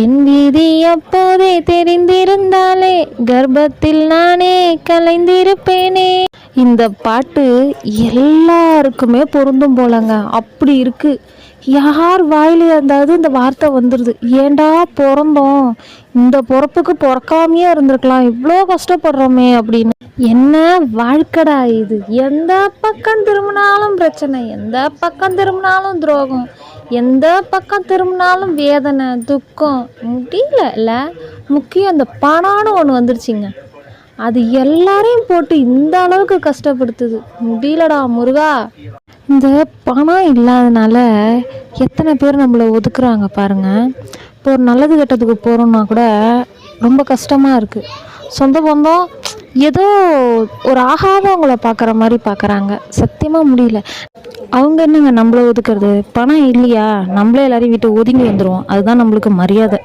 என் வீதி அப்போதே தெரிந்திருந்தாலே கர்ப்பத்தில் நானே கலைந்திருப்பேனே. இந்த பாட்டு எல்லாருக்குமே பொருந்தும் போலங்க. அப்படி இருக்கு. யார் வாயில இருந்தாவது இந்த வார்த்தை வந்துடுது ஏண்டா பிறந்தோம்? இந்த பிறப்புக்கு பிறக்காமையே இருந்திருக்கலாம். இவ்வளோ கஷ்டப்படுறோமே அப்படின்னு. என்ன வாழ்க்கடா இது? எந்த பக்கம் திரும்பினாலும் பிரச்சனை எந்த பக்கம் திரும்பினாலும் துரோகம். எந்த பக்கம் திரும்பினாலும் வேதனை துக்கம் முடியல இல்லை முக்கியம் அந்த பணம்னு ஒன்று வந்துருச்சுங்க. அது எல்லாரையும் போட்டு இந்த அளவுக்கு கஷ்டப்படுத்துது. முடியலடா முருகா. இந்த பணம் இல்லாதனால எத்தனை பேர் நம்மளை ஒதுக்குறாங்க பாருங்க. இப்போ ஒரு நல்லது கெட்டதுக்கு போகிறோம்னா கூட ரொம்ப கஷ்டமாக இருக்குது சொந்த பந்தம் ஏதோ ஒரு ஆகாதவங்களை பார்க்குற மாதிரி பார்க்குறாங்க சத்தியமாக முடியல. அவங்க என்னங்க நம்மளை ஒதுக்குறது? பணம் இல்லையா? நம்மளே எல்லாரையும் விட்டு ஒதுங்கி வந்துடுவோம் அதுதான் நம்மளுக்கு மரியாதை.